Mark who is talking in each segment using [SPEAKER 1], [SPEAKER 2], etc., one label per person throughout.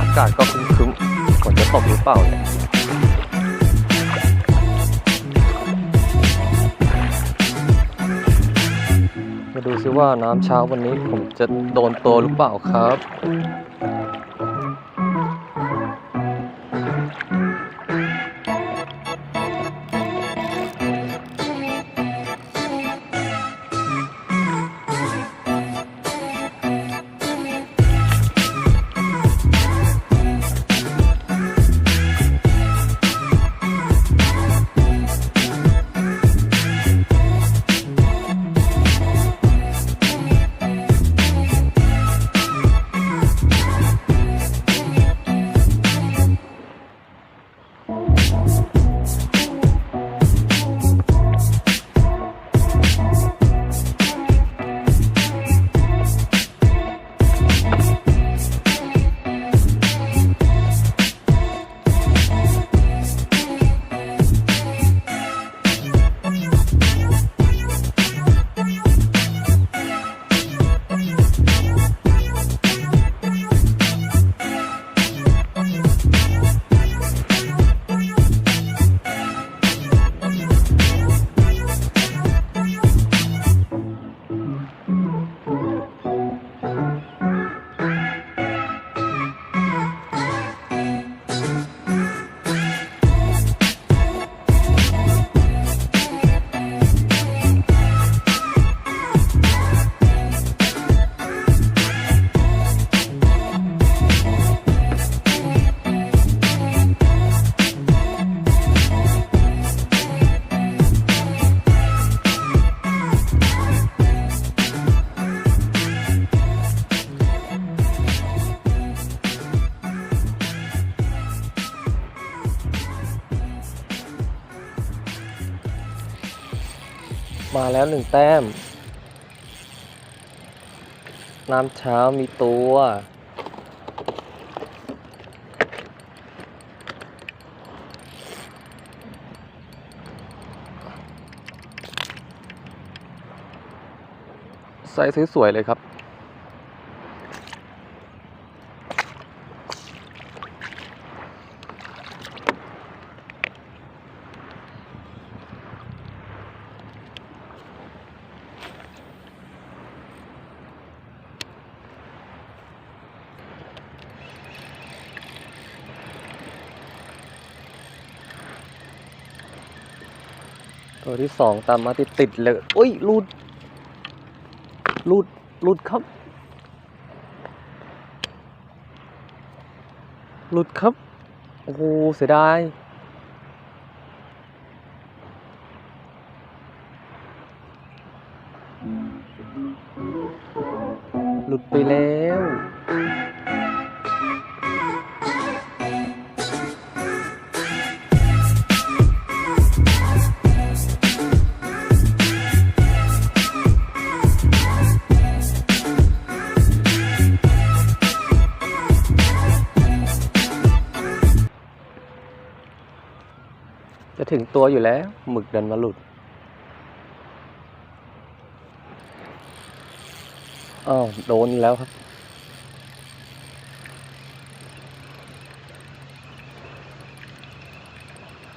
[SPEAKER 1] อากาศก็คุ้มๆฝนจะตกหรือเปล่าเนี่ยมาดูซิว่าน้ำเช้าวันนี้ผมจะโดนตัวหรือเปล่าครับ มาแล้วหนึ่งแต้ม น้ำเช้ามีตัวใส่สวยๆเลยครับ ตัวที่สองตามมาติดติดเลยอุ้ยลุดลุดลุดครับหลุดครับ โอ้โห เสียดาย หลุดไปแล้ว ถึงตัวอยู่แล้วหมึกดันมาหลุดอ้าวโดนแล้วครับ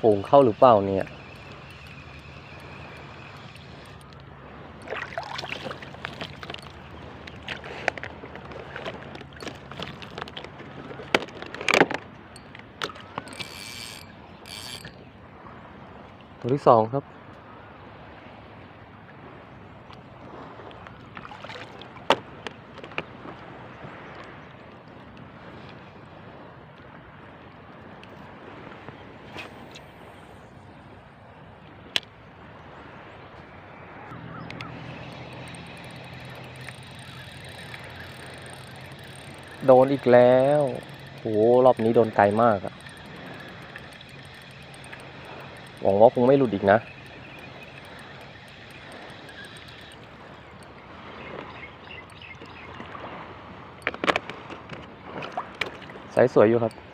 [SPEAKER 1] ฝูงเข้าหรือเปล่าเนี่ย ที่สองครับโดนอีกแล้ว โห รอบนี้โดนไกลมากอะ หวังว่าคงไม่หลุดอีกนะสายสวยอยู่ครับ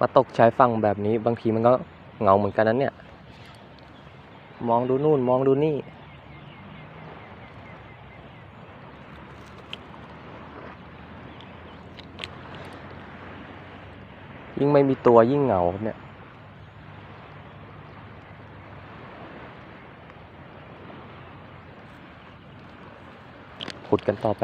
[SPEAKER 1] มาตกชายฝั่งแบบนี้ บางทีมันก็เหงาเหมือนกันนั้นเนี่ย มองดูนู่นมองดูนี่ ยิ่งไม่มีตัวยิ่งเหงาเนี่ยขุดกันต่อไป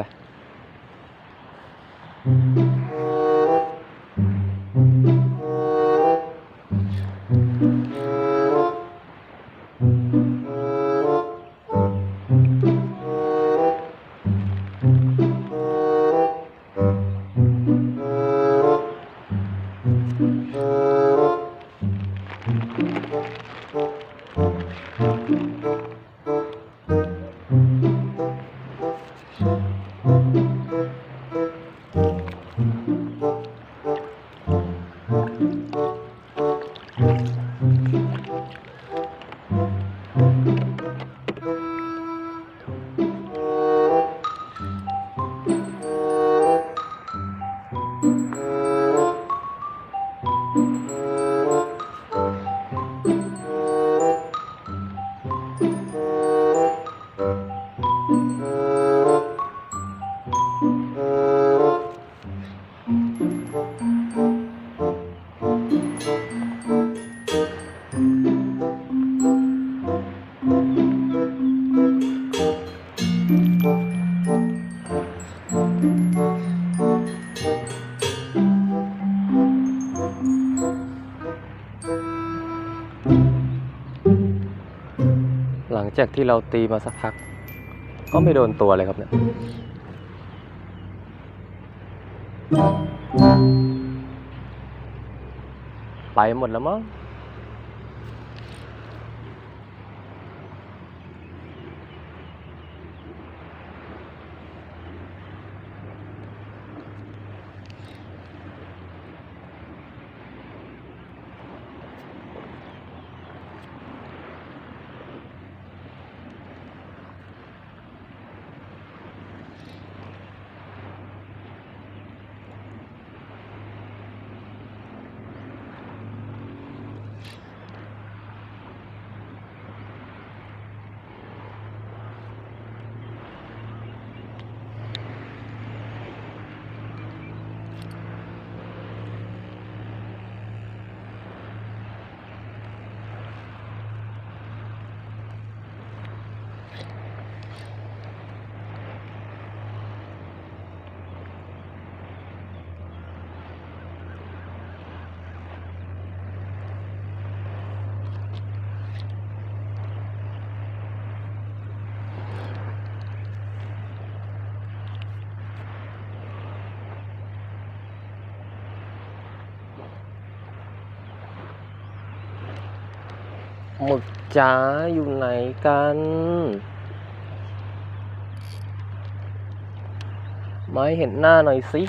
[SPEAKER 1] จากที่เราตีมาสักพัก ก็ไม่โดนตัวเลยครับเนี่ยไปหมดแล้วมั้ง หมึกจ๋าอยู่ไหนกัน ไม่เห็นหน้าหน่อยสิ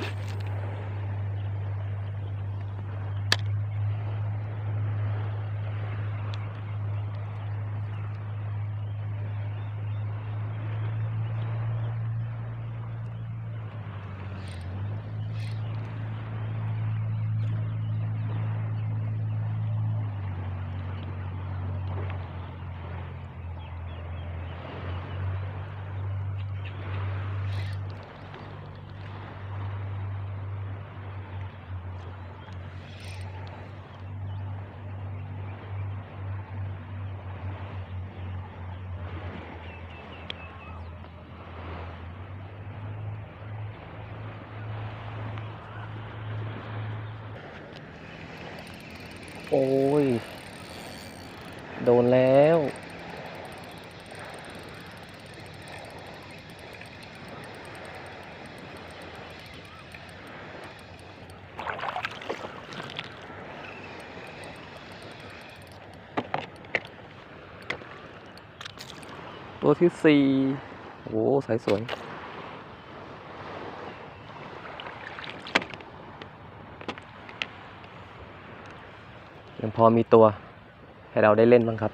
[SPEAKER 1] โอ้ย โดนแล้ว ตัวที่สี่โอ้สายสวย ยังพอมีตัวให้เราได้เล่นบ้างครับ